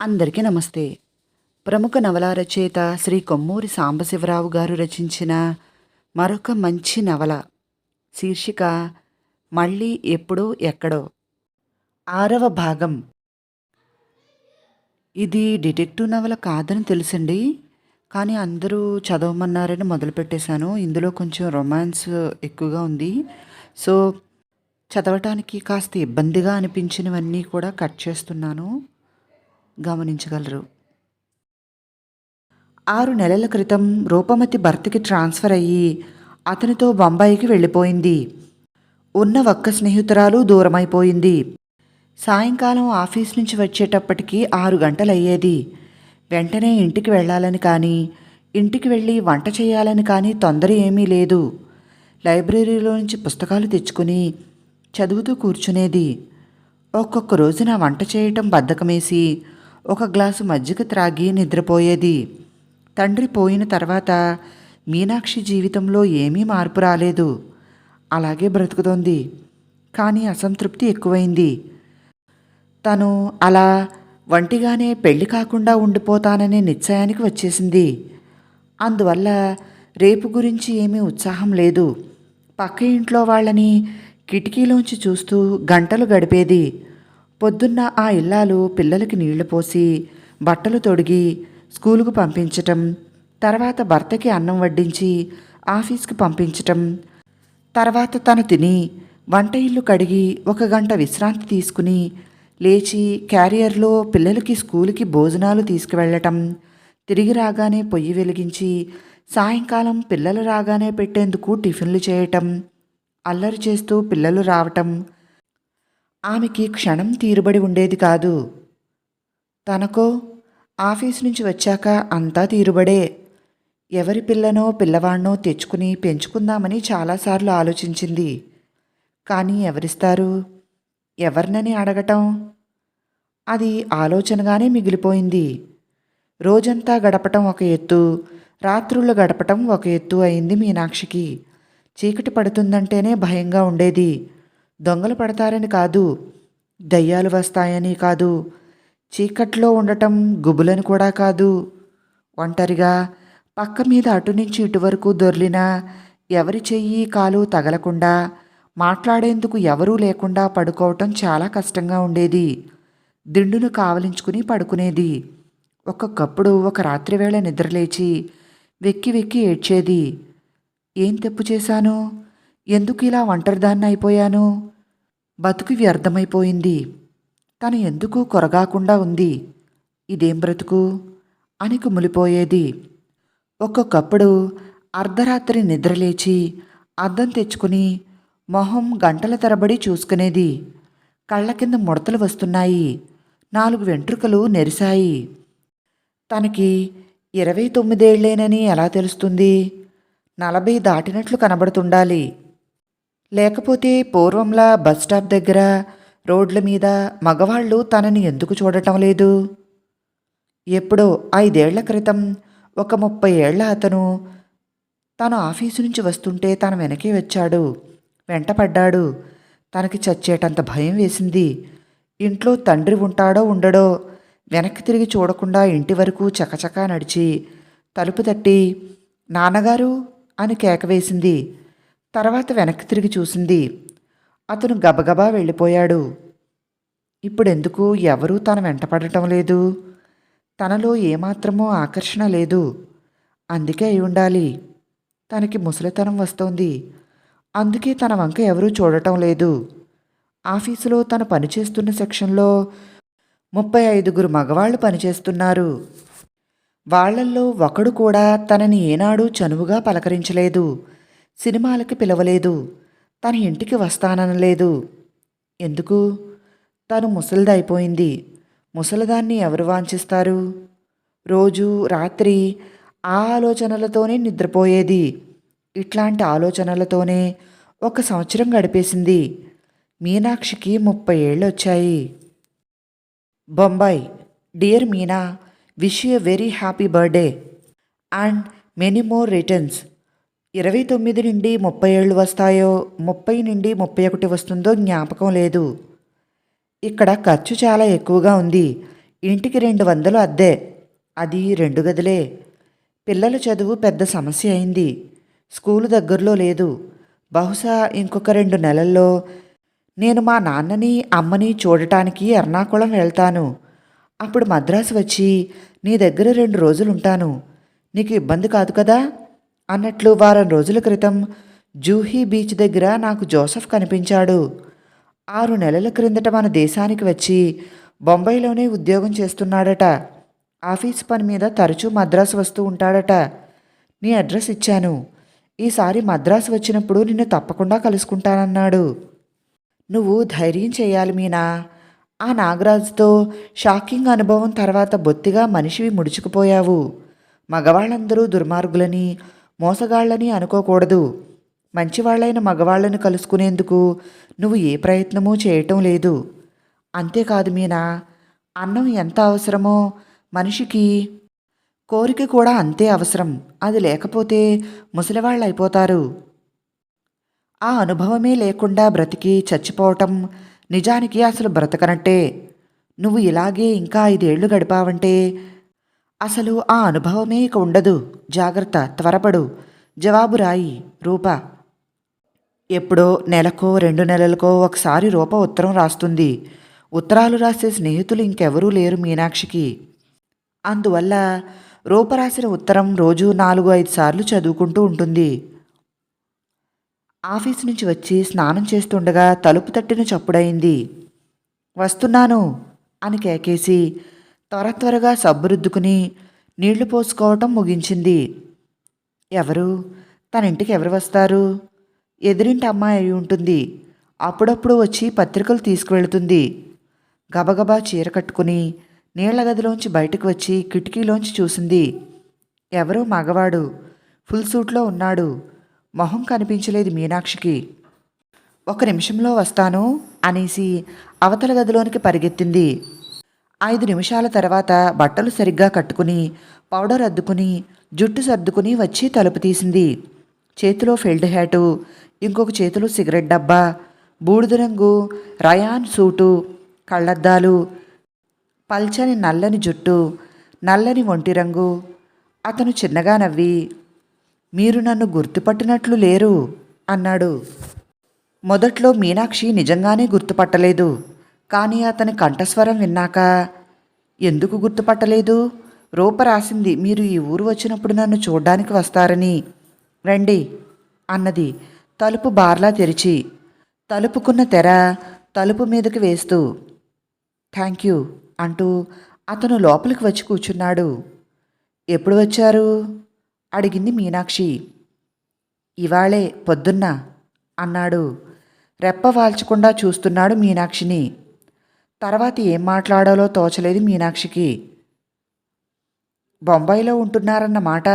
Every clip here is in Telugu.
అందరికీ నమస్తే. ప్రముఖ నవల రచయిత శ్రీ కొమ్మూరి సాంబశివరావు గారు రచించిన మరొక మంచి నవల శీర్షిక మళ్ళీ ఎప్పుడో ఎక్కడో. ఆరవ భాగం. ఇది డిటెక్టివ్ నవల కాదని తెలుసండి. కానీ అందరూ చదవమన్నారని మొదలుపెట్టేశాను ఇందులో కొంచెం రొమాన్స్ ఎక్కువగా ఉంది. సో చదవటానికి కాస్త ఇబ్బందిగా అనిపించినవన్నీ కూడా కట్ చేస్తున్నాను. గమనించగలరు. ఆరు నెలల క్రితం రూపమతి భర్తకి ట్రాన్స్ఫర్ అయ్యి అతనితో బొంబాయికి వెళ్ళిపోయింది. ఉన్న ఒక్క స్నేహితురాలు దూరమైపోయింది. సాయంకాలం ఆఫీస్ నుంచి వచ్చేటప్పటికి ఆరు గంటలయ్యేది. వెంటనే ఇంటికి వెళ్ళాలని కానీ ఇంటికి వెళ్ళి వంట చేయాలని కానీ తొందర ఏమీ లేదు. లైబ్రరీలో నుంచి పుస్తకాలు తెచ్చుకుని చదువుతూ కూర్చునేది. ఒక్కొక్క రోజున వంట చేయటం బద్ధకమేసి ఒక గ్లాసు మజ్జిగ త్రాగి నిద్రపోయేది. తండ్రి పోయిన తర్వాత మీనాక్షి జీవితంలో ఏమీ మార్పు రాలేదు. అలాగే బ్రతుకుతోంది. కానీ అసంతృప్తి ఎక్కువైంది. తను అలా వంటిగానే పెళ్ళి కాకుండా ఉండిపోతాననే నిశ్చయానికి వచ్చేసింది. అందువల్ల రేపు గురించి ఏమీ ఉత్సాహం లేదు. పక్క ఇంట్లో వాళ్ళని కిటికీలోంచి చూస్తూ గంటలు గడిపేది. పొద్దున్న ఆ ఇల్లాలు పిల్లలకి నీళ్ళు పోసి బట్టలు తొడిగి స్కూలుకు పంపించటం తర్వాత భర్తకి అన్నం వడ్డించి ఆఫీస్కి పంపించటం. తర్వాత తను తిని వంట ఇల్లు కడిగి ఒక గంట విశ్రాంతి తీసుకుని లేచి క్యారియర్లో పిల్లలకి స్కూలుకి భోజనాలు తీసుకువెళ్ళటం. తిరిగి రాగానే పొయ్యి వెలిగించి సాయంకాలం పిల్లలు రాగానే పెట్టేందుకు టిఫిన్లు చేయటం. అల్లరి చేస్తూ పిల్లలు రావటం. ఆమెకి క్షణం తీరుబడి ఉండేది కాదు. తనకో ఆఫీస్ నుంచి వచ్చాక అంతా తీరుబడే ఎవరి పిల్లనో పిల్లవాడినో తెచ్చుకుని పెంచుకుందామని చాలాసార్లు ఆలోచించింది. కానీ ఎవరిస్తారు? ఎవరినని అడగటం? అది ఆలోచనగానే మిగిలిపోయింది. రోజంతా గడపటం ఒక ఎత్తు రాత్రుళ్ళు గడపటం ఒక ఎత్తు అయింది మీనాక్షికి. చీకటి పడుతుందంటేనే భయంగా ఉండేది. దొంగలు పడతారని కాదు దయ్యాలు వస్తాయని కాదు చీకట్లో ఉండటం గుబులని కూడా కాదు. ఒంటరిగా పక్క మీద అటు నుంచి ఇటు వరకు దొర్లినా ఎవరి చెయ్యి కాలు తగలకుండా మాట్లాడేందుకు ఎవరూ లేకుండా పడుకోవటం చాలా కష్టంగా ఉండేది. దిండును కావలించుకుని పడుకునేది. ఒక్కొక్కప్పుడు ఒక రాత్రివేళ నిద్రలేచి వెక్కి వెక్కి ఏడ్చేది. ఏం తప్పు చేశాను? ఎందుకు ఇలా ఒంటరిదాన్ని అయిపోయాను? బతుకు వ్యర్థమైపోయింది. తను ఎందుకు కొరగాకుండా ఉంది? ఇదేం బ్రతుకు? అని కుమిలిపోయేది. ఒక్కొక్కప్పుడు అర్ధరాత్రి నిద్రలేచి అద్దం తెచ్చుకుని మొహం గంటల తరబడి చూసుకునేది. కళ్ళ కింద ముడతలు వస్తున్నాయి. నాలుగు వెంట్రుకలు నెరిశాయి. తనకి ఇరవై తొమ్మిదేళ్ళేనని ఎలా తెలుస్తుంది? నలభై దాటినట్లు కనబడుతుండాలి. లేకపోతే పూర్వంలా బస్ స్టాప్ దగ్గర రోడ్ల మీద మగవాళ్ళు తనని ఎందుకు చూడటం లేదు? ఎప్పుడో ఐదేళ్ళ క్రితం ఒక ముప్పై ఏళ్ళ అతను తను ఆఫీసు నుంచి వస్తుంటే తన వెనకే వచ్చాడు. వెంటపడ్డాడు తనకి చచ్చేటంత భయం వేసింది. ఇంట్లో తండ్రి ఉంటాడో ఉండడో వెనక్కి తిరిగి చూడకుండా ఇంటి వరకు చకచకా నడిచి తలుపు తట్టి నాన్నగారు అని కేక వేసింది. తర్వాత వెనక్కి తిరిగి చూసింది అతను గబగబా వెళ్ళిపోయాడు. ఇప్పుడెందుకు ఎవరూ తన వెంటపడటం లేదు. తనలో ఏమాత్రమో ఆకర్షణ లేదు. అందుకే అయి ఉండాలి. తనకి ముసలితనం వస్తోంది. అందుకే తన వంక ఎవరూ చూడటం లేదు. ఆఫీసులో తను పనిచేస్తున్న సెక్షన్లో ముప్పై ఐదుగురు మగవాళ్ళు పనిచేస్తున్నారు. వాళ్ళల్లో ఒకడు కూడా తనని ఏనాడూ చనువుగా పలకరించలేదు. సినిమాలకి పిలవలేదు. తన ఇంటికి వస్తాననలేదు. ఎందుకు? తను ముసలిదైపోయింది. ముసలిదాన్ని ఎవరు వాంఛిస్తారు? రోజు రాత్రి ఆ ఆలోచనలతోనే నిద్రపోయేది. ఇట్లాంటి ఆలోచనలతోనే ఒక సంవత్సరం గడిపేసింది. మీనాక్షికి ముప్పై ఏళ్ళు వచ్చాయి Bombay dear Meena wish you very happy birthday and many more returns. ఇరవై తొమ్మిది నుండి ముప్పై ఏళ్ళు వస్తాయో ముప్పై నుండి ముప్పై ఒకటి వస్తుందో జ్ఞాపకం లేదు. ఇక్కడ ఖర్చు చాలా ఎక్కువగా ఉంది. ఇంటికి రెండు వందలు అద్దె. అది రెండు గదులే. పిల్లల చదువు పెద్ద సమస్య అయింది. స్కూలు దగ్గరలో లేదు. బహుశా ఇంకొక రెండు నెలల్లో నేను మా నాన్నని అమ్మని చూడటానికి ఎర్నాకుళం వెళ్తాను. అప్పుడు మద్రాసు వచ్చి నీ దగ్గర రెండు రోజులు ఉంటాను నీకు ఇబ్బంది కాదు కదా? అన్నట్లు వారం రోజుల క్రితం జూహీ బీచ్ దగ్గర నాకు జోసఫ్ కనిపించాడు. ఆరు నెలల క్రిందట మన దేశానికి వచ్చి బొంబాయిలోనే ఉద్యోగం చేస్తున్నాడట. ఆఫీస్ పని మీద తరచూ మద్రాసు వస్తూ ఉంటాడట. నీ అడ్రస్ ఇచ్చాను. ఈసారి మద్రాసు వచ్చినప్పుడు నిన్ను తప్పకుండా కలుసుకుంటానన్నాడు. నువ్వు ధైర్యం చేయాలి మీనా. ఆ నాగరాజుతో షాకింగ్ అనుభవం తర్వాత బొత్తిగా మనిషివి ముడుచుకుపోయావు. మగవాళ్ళందరూ దుర్మార్గులని మోసగాళ్ళని అనుకోకూడదు. మంచివాళ్ళైన మగవాళ్ళను కలుసుకునేందుకు నువ్వు ఏ ప్రయత్నమూ చేయటం లేదు. అంతేకాదు మీనా అన్నం ఎంత అవసరమో మనిషికి కోరిక కూడా అంతే అవసరం. అది లేకపోతే ముసలివాళ్ళైపోతారు. ఆ అనుభవమే లేకుండా బ్రతికి చచ్చిపోవటం నిజానికి అసలు బ్రతకనట్టే. నువ్వు ఇలాగే ఇంకా ఐదేళ్ళు గడిపావంటే అసలు ఆ అనుభవమే ఇక ఉండదు. జాగ్రత్త త్వరపడు. జవాబు రాయి రూప. ఎప్పుడో నెలకో రెండు నెలలకో ఒకసారి రూప ఉత్తరం రాస్తుంది. ఉత్తరాలు రాసే స్నేహితులు ఇంకెవరూ లేరు మీనాక్షికి. అందువల్ల రూప రాసిన ఉత్తరం రోజు నాలుగు ఐదు సార్లు చదువుకుంటూ ఉంటుంది. ఆఫీస్ నుంచి వచ్చి స్నానం చేస్తుండగా తలుపు తట్టిన చప్పుడైంది. వస్తున్నాను అని కేకేసి త్వర త్వరగా సబ్బు రుద్దుకుని నీళ్ళు పోసుకోవటం ముగించింది. ఎవరు? తన ఇంటికి ఎవరు వస్తారు? ఎదురింటి అమ్మాయి అయి ఉంటుంది. అప్పుడప్పుడు వచ్చి పత్రికలు తీసుకువెళుతుంది. గబగబా చీర కట్టుకుని నీళ్ళ గదిలోంచి బయటకు వచ్చి కిటికీలోంచి చూసింది. ఎవరో? మగవాడు. ఫుల్ సూట్లో ఉన్నాడు. మొహం కనిపించలేదు మీనాక్షికి. ఒక నిమిషంలో వస్తాను అనేసి అవతల గదిలోనికి పరిగెత్తింది. ఐదు నిమిషాల తర్వాత బట్టలు సరిగ్గా కట్టుకుని పౌడర్ అద్దుకుని జుట్టు సర్దుకుని వచ్చి తలుపు తీసింది. చేతిలో ఫెల్డ్ హ్యాటు ఇంకొక చేతిలో సిగరెట్ డబ్బా బూడిద రంగు రయాన్ సూటు కళ్ళద్దాలు పల్చని నల్లని జుట్టు నల్లని ఒంటి రంగు. అతను చిన్నగా నవ్వి మీరు నన్ను గుర్తుపట్టినట్లు లేరు అన్నాడు. మొదట్లో మీనాక్షి నిజంగానే గుర్తుపట్టలేదు. కానీ అతని కంఠస్వరం విన్నాక ఎందుకు గుర్తుపట్టలేదు? రూప రాసింది మీరు ఈ ఊరు వచ్చినప్పుడు నన్ను చూడ్డానికి వస్తారని. రండి అన్నది తలుపు బార్లా తెరిచి తలుపుకున్న తెర తలుపు మీదకి వేస్తూ థ్యాంక్ యూ అంటూ అతను లోపలికి వచ్చి కూర్చున్నాడు. ఎప్పుడు వచ్చారు? అడిగింది మీనాక్షి. ఇవాళే పొద్దున్న అన్నాడు. రెప్ప వాల్చకుండా చూస్తున్నాడు మీనాక్షిని. తర్వాత ఏం మాట్లాడాలో తోచలేదు మీనాక్షికి. బొంబాయిలో ఉంటున్నారన్న మాట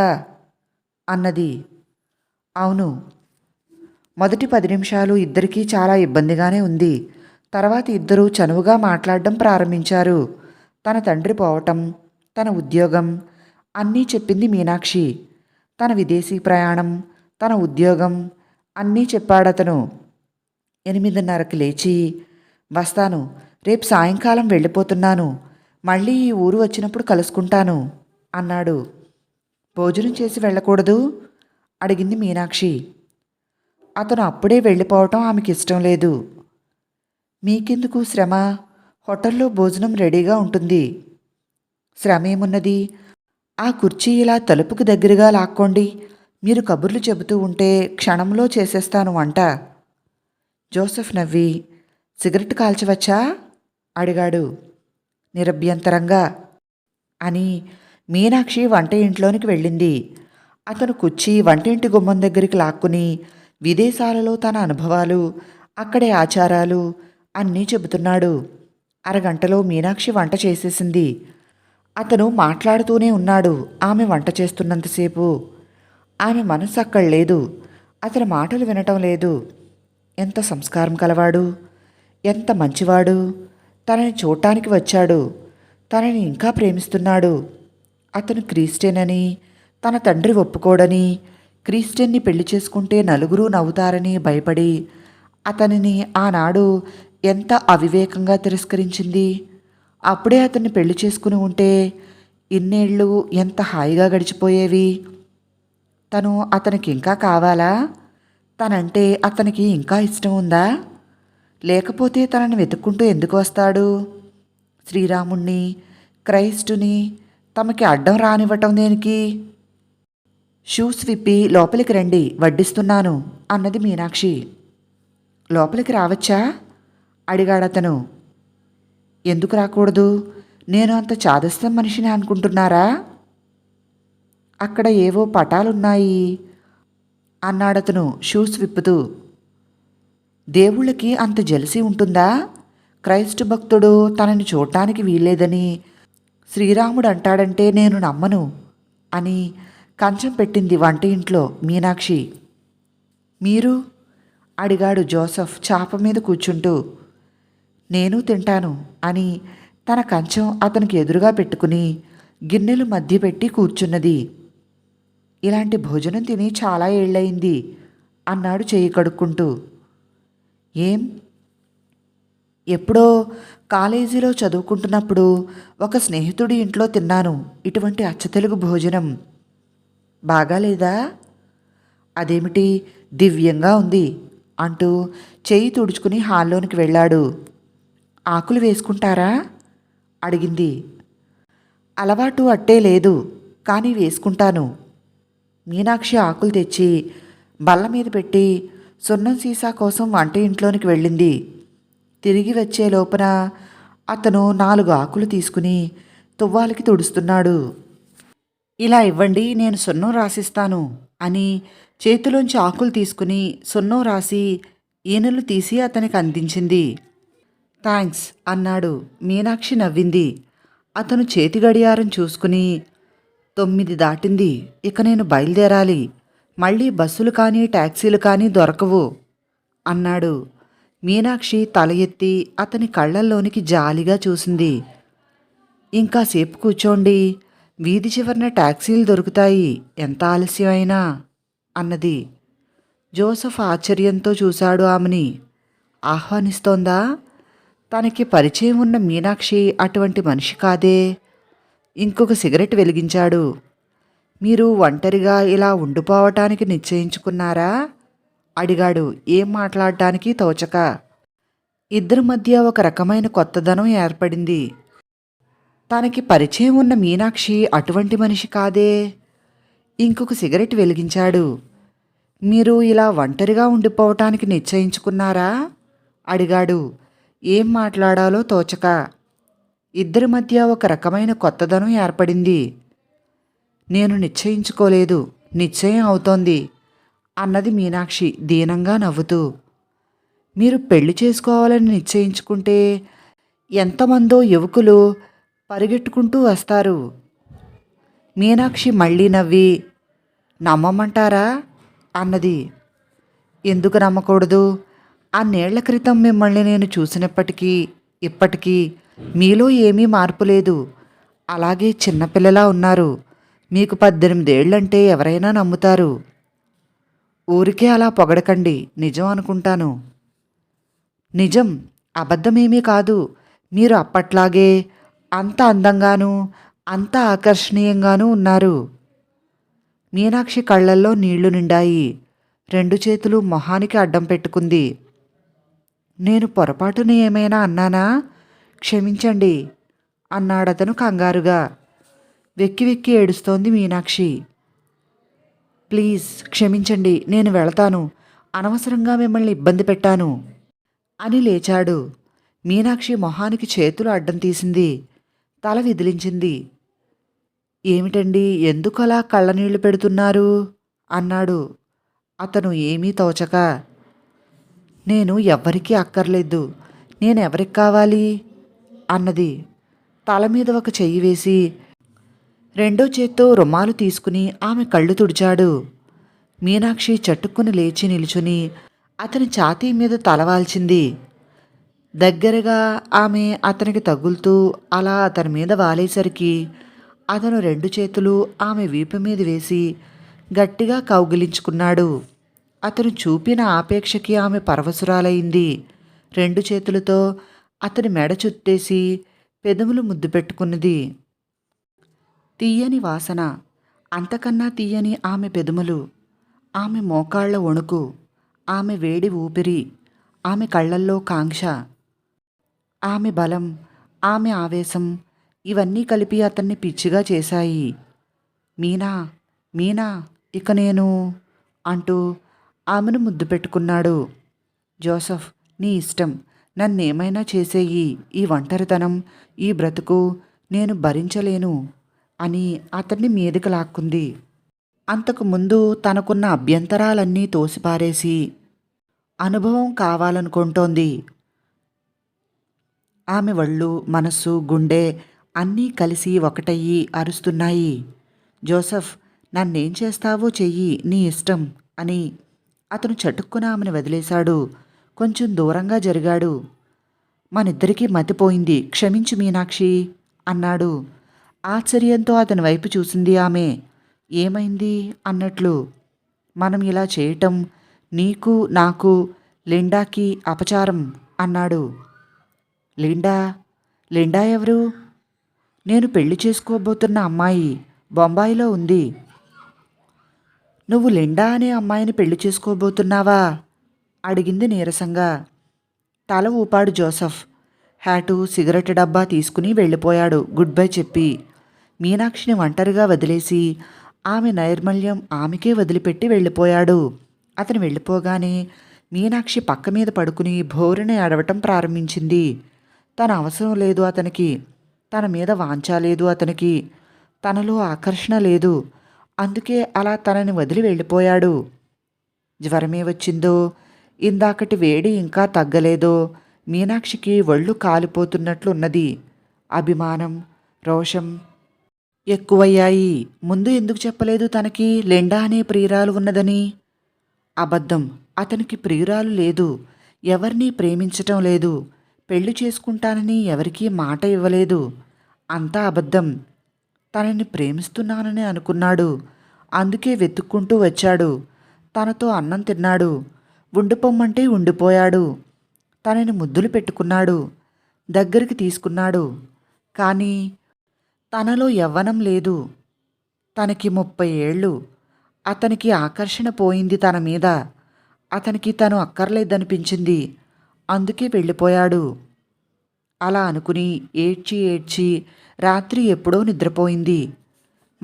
అన్నది. అవును. మొదటి పది నిమిషాలు ఇద్దరికీ చాలా ఇబ్బందిగానే ఉంది. తర్వాత ఇద్దరూ చనువుగా మాట్లాడడం ప్రారంభించారు. తన తండ్రి పోవటం తన ఉద్యోగం అన్నీ చెప్పింది మీనాక్షి. తన విదేశీ ప్రయాణం తన ఉద్యోగం అన్నీ చెప్పాడతను. ఎనిమిదిన్నరకు లేచి వస్తాను. రేపు సాయంకాలం వెళ్ళిపోతున్నాను. మళ్ళీ ఈ ఊరు వచ్చినప్పుడు కలుసుకుంటాను అన్నాడు. భోజనం చేసి వెళ్ళకూడదు? అడిగింది మీనాక్షి. అతను అప్పుడే వెళ్ళిపోవటం ఆమెకి ఇష్టం లేదు. మీకెందుకు శ్రమ? హోటల్లో భోజనం రెడీగా ఉంటుంది. శ్రమ ఏమున్నది? ఆ కుర్చీ ఇలా తలుపుకు దగ్గరగా లాక్కోండి. మీరు కబుర్లు చెబుతూ ఉంటే క్షణంలో చేసేస్తాను వంట జోసెఫ్ నవ్వి సిగరెట్ కాల్చవచ్చా? అడిగాడు. నిరభ్యంతరంగా అని మీనాక్షి వంట ఇంట్లోనికి వెళ్ళింది. అతను కుచ్చి వంటింటి గుమ్మం దగ్గరికి లాక్కుని విదేశాలలో తన అనుభవాలు అక్కడే ఆచారాలు అన్నీ చెబుతున్నాడు. అరగంటలో మీనాక్షి వంట చేసేసింది. అతను మాట్లాడుతూనే ఉన్నాడు ఆమె వంట చేస్తున్నంతసేపు. ఆమె మనసు అక్కడ లేదు. అతని మాటలు వినటం లేదు. ఎంత సంస్కారం కలవాడు. ఎంత మంచివాడు. తనని చూడటానికి వచ్చాడు. తనని ఇంకా ప్రేమిస్తున్నాడు. అతను క్రిస్టియన్ అని తన తండ్రి ఒప్పుకోడని క్రిస్టియన్ని పెళ్ళి చేసుకుంటే నలుగురు నవ్వుతారని భయపడి అతనిని ఆనాడు ఎంత అవివేకంగా తిరస్కరించింది. అప్పుడే అతన్ని పెళ్ళి చేసుకుని ఉంటే ఇన్నేళ్ళు ఎంత హాయిగా గడిచిపోయేవి. తను అతనికి ఇంకా కావాలా? తనంటే అతనికి ఇంకా ఇష్టం ఉందా? లేకపోతే తనని వెతుక్కుంటూ ఎందుకు వస్తాడు? శ్రీరాముణ్ణి క్రైస్తుని తమకి అడ్డం రానివ్వటం దేనికి? షూస్ విప్పి లోపలికి రండి వడ్డిస్తున్నాను అన్నది మీనాక్షి. లోపలికి రావచ్చా? అడిగాడతను ఎందుకు రాకూడదు? నేను అంత చాదస్తం మనిషిని అనుకుంటున్నారా? అక్కడ ఏవో పటాలున్నాయి అన్నాడతను షూస్ విప్పుతూ. దేవుళ్ళకి అంత జలసి ఉంటుందా? క్రైస్తు భక్తుడు తనని చూడటానికి వీల్లేదని శ్రీరాముడు అంటాడంటే నేను నమ్మను అని కంచం పెట్టింది వంట ఇంట్లో మీనాక్షి. మీరు? అడిగాడు జోసఫ్ చాప మీద కూర్చుంటూ. నేను తింటాను అని తన కంచం అతనికి ఎదురుగా పెట్టుకుని గిన్నెలు మధ్య పెట్టి కూర్చున్నది. ఇలాంటి భోజనం తిని చాలా ఏళ్ళయింది అన్నాడు చేయి కడుక్కుంటూ. ఏం? ఎప్పుడో కాలేజీలో చదువుకుంటున్నప్పుడు ఒక స్నేహితుడి ఇంట్లో తిన్నాను ఇటువంటి అచ్చతెలుగు భోజనం. బాగాలేదా అదేమిటి? దివ్యంగా ఉంది అంటూ చేయి తుడుచుకుని హాల్లోనికి వెళ్ళాడు. ఆకులు వేసుకుంటారా? అడిగింది. అలవాటు అట్టే లేదు కానీ వేసుకుంటాను. మీనాక్షి ఆకులు తెచ్చి బల్ల మీద పెట్టి సున్నం సీసా కోసం వంట ఇంట్లోనికి వెళ్ళింది. తిరిగి వచ్చే లోపల అతను నాలుగు ఆకులు తీసుకుని తువ్వాలకి తుడుస్తున్నాడు. ఇలా ఇవ్వండి నేను సున్నం రాసిస్తాను అని చేతిలోంచి ఆకులు తీసుకుని సున్నం రాసి ఈనెలు తీసి అతనికి అందించింది. థ్యాంక్స్ అన్నాడు. మీనాక్షి నవ్వింది. అతను చేతి గడియారం చూసుకుని తొమ్మిది దాటింది ఇక నేను బయలుదేరాలి. మళ్ళీ బస్సులు కానీ ట్యాక్సీలు కానీ దొరకవు. అన్నాడు. మీనాక్షి తల ఎత్తి అతని కళ్ళల్లోనికి జాలిగా చూసింది. ఇంకాసేపు కూర్చోండి. వీధి చివరన ట్యాక్సీలు దొరుకుతాయి. ఎంత ఆలస్యమైనా? అన్నది. జోసఫ్ ఆశ్చర్యంతో చూశాడు ఆమెని. ఆహ్వానిస్తోందా? తనకి పరిచయం ఉన్న మీనాక్షి అటువంటి మనిషి కాదే. ఇంకొక సిగరెట్ వెలిగించాడు. మీరు ఒంటరిగా ఇలా ఉండిపోవటానికి నిశ్చయించుకున్నారా? అడిగాడు. ఏం మాట్లాడటానికి తోచక. ఇద్దరి మధ్య ఒక రకమైన కొత్తదనం ఏర్పడింది. తనకి పరిచయం ఉన్న మీనాక్షి అటువంటి మనిషి కాదే? ఇంకొక సిగరెట్ వెలిగించాడు. మీరు ఇలా ఒంటరిగా ఉండిపోవటానికి నిశ్చయించుకున్నారా? అడిగాడు. ఏం మాట్లాడాలో తోచక. ఇద్దరి మధ్య ఒక రకమైన కొత్తదనం ఏర్పడింది. నేను నిశ్చయించుకోలేదు నిశ్చయం అవుతోంది అన్నది మీనాక్షి దీనంగా నవ్వుతూ. మీరు పెళ్ళి చేసుకోవాలని నిశ్చయించుకుంటే ఎంతమందో యువకులు పరిగెట్టుకుంటూ వస్తారు. మీనాక్షి మళ్ళీ నవ్వి నమ్మమంటారా? అన్నది. ఎందుకు నమ్మకూడదు? అన్నేళ్ళ క్రితం మిమ్మల్ని నేను చూసినప్పటికీ ఇప్పటికీ మీలో ఏమీ మార్పు లేదు. అలాగే చిన్నపిల్లలా ఉన్నారు. మీకు పద్దెనిమిదేళ్ళంటే ఎవరైనా నమ్ముతారు. ఊరికే అలా పొగడకండి నిజం అనుకుంటాను. నిజం అబద్ధమేమీ కాదు. మీరు అప్పట్లాగే అంత అందంగాను అంత ఆకర్షణీయంగానూ ఉన్నారు. మీనాక్షి కళ్ళల్లో నీళ్ళు నిండాయి. రెండు చేతులు మొహానికి అడ్డం పెట్టుకుంది. నేను పొరపాటున ఏమైనా అన్నానా? క్షమించండి అన్నాడతను కంగారుగా. వెక్కి వెక్కి ఏడుస్తోంది మీనాక్షి. ప్లీజ్ క్షమించండి నేను వెళతాను. అనవసరంగా మిమ్మల్ని ఇబ్బంది పెట్టాను. అని లేచాడు. మీనాక్షి మొహానికి చేతులు అడ్డం తీసింది. తల విదిలించింది. ఏమిటండి ఎందుకు అలా కళ్ళనీళ్ళు పెడుతున్నారు? అన్నాడు. అతను ఏమీ తోచక. నేను ఎవ్వరికీ అక్కర్లేదు. నేను ఎవరికి కావాలి? అన్నది. తల మీద ఒక చెయ్యి వేసి రెండో చేత్తో రుమాలు తీసుకుని ఆమె కళ్ళు తుడిచాడు. మీనాక్షి చట్టుక్కుని లేచి నిలుచుని అతని ఛాతీ మీద తలవాల్చింది దగ్గరగా ఆమె అతనికి తగులుతూ అలా అతని మీద వాలేసరికి అతను రెండు చేతులు ఆమె వీపు మీద వేసి గట్టిగా కౌగిలించుకున్నాడు. అతను చూపిన ఆపేక్షకి ఆమె పరవశురాలైంది. రెండు చేతులతో అతని మెడ చుట్టేసి పెదములు ముద్దు పెట్టుకున్నది. తీయని వాసన అంతకన్నా తీయని ఆమె పెదములు ఆమె మోకాళ్ళ వణుకు ఆమె వేడి ఊపిరి ఆమె కళ్ళల్లో కాంక్ష ఆమె బలం ఆమె ఆవేశం ఇవన్నీ కలిపి అతన్ని పిచ్చిగా చేశాయి. మీనా మీనా ఇక నేను అంటూ ఆమెను ముద్దు పెట్టుకున్నాడు. జోసఫ్ నీ ఇష్టం. నన్నేమైనా చేసేయి. ఈ ఒంటరితనం ఈ బ్రతుకు నేను భరించలేను. అని అతన్ని మీదకి లాక్కుంది అంతకు ముందు తనకున్న అభ్యంతరాలన్నీ తోసిపారేసి అనుభవం కావాలనుకుంటోంది. ఆమె వళ్ళు మనస్సు గుండె అన్నీ కలిసి ఒకటయ్యి అరుస్తున్నాయి. జోసఫ్ నన్నేం చేస్తావో చెయ్యి నీ ఇష్టం అని అతను చటుక్కున ఆమెను వదిలేశాడు. కొంచెం దూరంగా జరిగాడు. మనిద్దరికీ మతిపోయింది. క్షమించు మీనాక్షి అన్నాడు. ఆశ్చర్యంతో అతని వైపు చూసింది ఆమె. ఏమైంది అన్నట్లు మనం ఇలా చేయటం నీకు నాకు లిండాకి అపచారం అన్నాడు. లిండా లిండా ఎవరు? నేను పెళ్ళి చేసుకోబోతున్న అమ్మాయి బొంబాయిలో ఉంది. నువ్వు లిండా అనే అమ్మాయిని పెళ్ళి చేసుకోబోతున్నావా? అడిగింది నీరసంగా. తల ఊపాడు జోసఫ్. హ్యాటు సిగరెట్ డబ్బా తీసుకుని వెళ్ళిపోయాడు. గుడ్ బై చెప్పి మీనాక్షిని ఒంటరిగా వదిలేసి ఆమె నైర్మల్యం ఆమెకే వదిలిపెట్టి వెళ్ళిపోయాడు. అతను వెళ్ళిపోగానే మీనాక్షి పక్క మీద పడుకుని భోరుని అడవటం ప్రారంభించింది. తన అవసరం లేదు అతనికి. తన మీద వాంఛ లేదు అతనికి. తనలో ఆకర్షణ లేదు. అందుకే అలా తనని వదిలి వెళ్ళిపోయాడు. జ్వరమే వచ్చిందో ఇందాకటి వేడి ఇంకా తగ్గలేదో మీనాక్షికి ఒళ్ళు కాలిపోతున్నట్లున్నది. అభిమానం రోషం ఎక్కువయ్యాయి. ముందు ఎందుకు చెప్పలేదు తనకి? లెండా అనే ప్రియురాలు ఉన్నదని. అబద్ధం. అతనికి ప్రియురాలు లేదు. ఎవరినీ ప్రేమించటం లేదు. పెళ్ళి చేసుకుంటానని ఎవరికీ మాట ఇవ్వలేదు. అంతా అబద్ధం. తనని ప్రేమిస్తున్నానని అనుకున్నాడు. అందుకే వెతుక్కుంటూ వచ్చాడు. తనతో అన్నం తిన్నాడు. ఉండిపోమ్మంటే ఉండిపోయాడు. తనని ముద్దులు పెట్టుకున్నాడు. దగ్గరికి తీసుకున్నాడు. కానీ తనలో యవ్వనం లేదు. తనకి ముప్పై ఏళ్ళు. అతనికి ఆకర్షణ పోయింది తన మీద. అతనికి తను అక్కర్లేదనిపించింది. అందుకే వెళ్ళిపోయాడు. అలా అనుకుని ఏడ్చి ఏడ్చి రాత్రి ఎప్పుడో నిద్రపోయింది.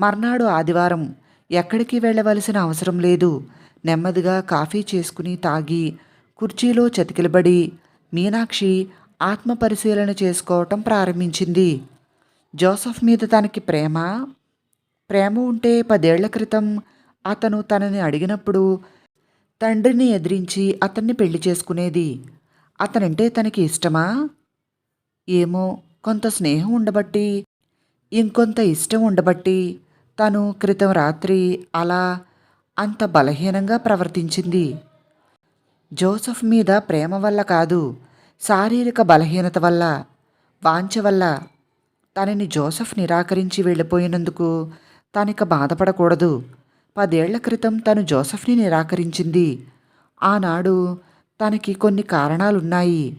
మర్నాడు ఆదివారం ఎక్కడికి వెళ్ళవలసిన అవసరం లేదు. నెమ్మదిగా కాఫీ చేసుకుని తాగి కుర్చీలో చతికిలబడి మీనాక్షి ఆత్మపరిశీలన చేసుకోవటం ప్రారంభించింది. జోసఫ్ మీద తనకి ప్రేమ? ప్రేమ ఉంటే పదేళ్ళ క్రితం అతను తనని అడిగినప్పుడు తండ్రిని ఎదిరించి అతన్ని పెళ్ళి చేసుకునేది. అతనంటే తనకి ఇష్టమా? ఏమో కొంత స్నేహం ఉండబట్టి ఇంకొంత ఇష్టం ఉండబట్టి తను క్రితం రాత్రి అలా అంత బలహీనంగా ప్రవర్తించింది. జోసఫ్ మీద ప్రేమ వల్ల కాదు శారీరక బలహీనత వల్ల వాంఛ వల్ల. తనని జోసఫ్ నిరాకరించి వెళ్ళిపోయినందుకు తనిక బాధపడకూడదు. పదేళ్ళ క్రితం తను జోసఫ్ని నిరాకరించింది. ఆనాడు తనకి కొన్ని కారణాలున్నాయి.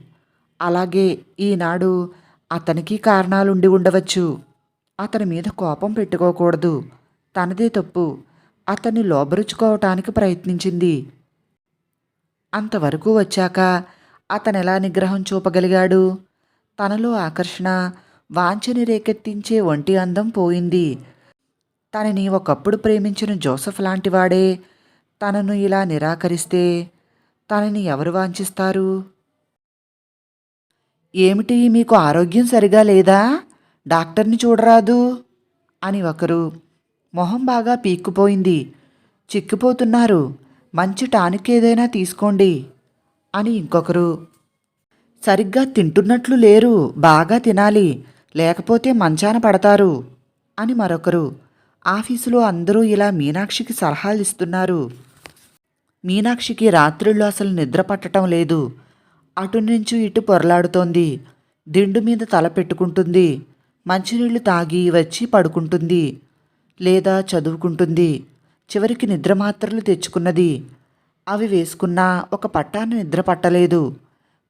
అలాగే ఈనాడు అతనికి కారణాలుండి ఉండవచ్చు. అతని మీద కోపం పెట్టుకోకూడదు. తనదే తప్పు. అతన్ని లోబరుచుకోవటానికి ప్రయత్నించింది. అంతవరకు వచ్చాక అతనెలా ఎలా నిగ్రహం చూపగలిగాడు? తనలో ఆకర్షణ వాంఛని రేకెత్తించే ఒంటి అందం పోయింది. తనని ఒకప్పుడు ప్రేమించిన జోసఫ్ లాంటివాడే తనను ఇలా నిరాకరిస్తే తనని ఎవరు వాంఛిస్తారు? ఏమిటి మీకు ఆరోగ్యం సరిగా లేదా? డాక్టర్ని చూడరాదు? అని ఒకరు మొహం బాగా పీక్కుపోయింది. చిక్కిపోతున్నారు. మంచి టానిక్ ఏదైనా తీసుకోండి అని ఇంకొకరు. సరిగ్గా తింటున్నట్లు లేరు. బాగా తినాలి. లేకపోతే మంచాన పడతారు అని మరొకరు. ఆఫీసులో అందరూ ఇలా మీనాక్షికి సలహాలు ఇస్తున్నారు. మీనాక్షికి రాత్రిళ్ళు అసలు నిద్ర పట్టడం లేదు. అటు నుంచి ఇటు పొరలాడుతోంది. దిండు మీద తల పెట్టుకుంటుంది. మంచినీళ్ళు తాగి వచ్చి పడుకుంటుంది. లేదా చదువుకుంటుంది. చివరికి నిద్ర మాత్రలు తెచ్చుకున్నది. అవి వేసుకున్నా ఒక పట్టాన నిద్ర పట్టలేదు.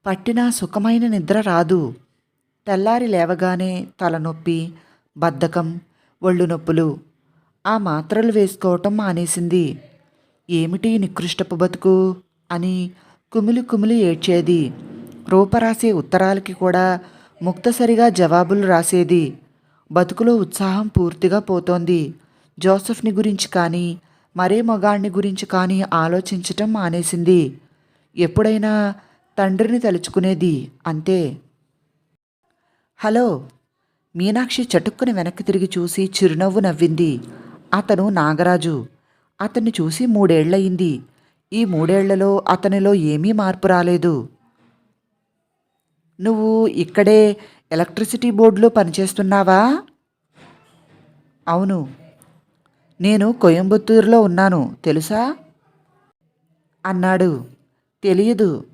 పట్టినా సుఖమైన నిద్ర రాదు. తెల్లారి లేవగానే తలనొప్పి బద్ధకం ఒళ్ళు నొప్పులు. ఆ మాత్రలు వేసుకోవటం మానేసింది. ఏమిటి నికృష్టపు బతుకు? అని కుమిలి కుమిలి ఏడ్చేది. రూపరాసే ఉత్తరాలకి కూడా ముక్తసరిగా జవాబులు రాసేది. బతుకులో ఉత్సాహం పూర్తిగా పోతోంది. జోసెఫ్ని గురించి కానీ మరే మగాణ్ణి గురించి కానీ ఆలోచించటం మానేసింది. ఎప్పుడైనా తండ్రిని తలుచుకునేది అంతే. హలో. మీనాక్షి చటుక్కుని వెనక్కి తిరిగి చూసి చిరునవ్వు నవ్వింది. అతను నాగరాజు. అతన్ని చూసి మూడేళ్ళయింది. ఈ మూడేళ్ళలో అతనిలో ఏమీ మార్పు రాలేదు. నువ్వు ఇక్కడే ఎలక్ట్రిసిటీ బోర్డులో పనిచేస్తున్నావా? అవును. నేను కోయంబత్తూరులో ఉన్నాను. తెలుసా? అన్నాడు. తెలియదు.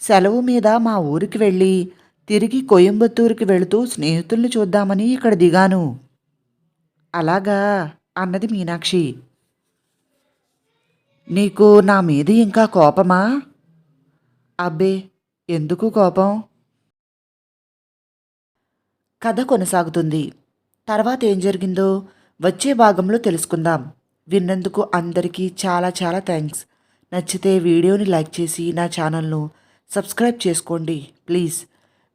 సెలవు మీద మా ఊరికి వెళ్ళి తిరిగి కోయంబత్తూరుకి వెళుతూ స్నేహితుల్ని చూద్దామని ఇక్కడ దిగాను. అలాగా అన్నది మీనాక్షి. నీకు నా మీద ఇంకా కోపమా? అబ్బే ఎందుకు కోపం? కథ కొనసాగుతుంది. తర్వాత ఏం జరిగిందో వచ్చే భాగంలో తెలుసుకుందాం. విన్నందుకు అందరికీ చాలా చాలా థ్యాంక్స్. నచ్చితే వీడియోని లైక్ చేసి నా ఛానల్ను సబ్స్క్రైబ్ చేసుకోండి. ప్లీజ్.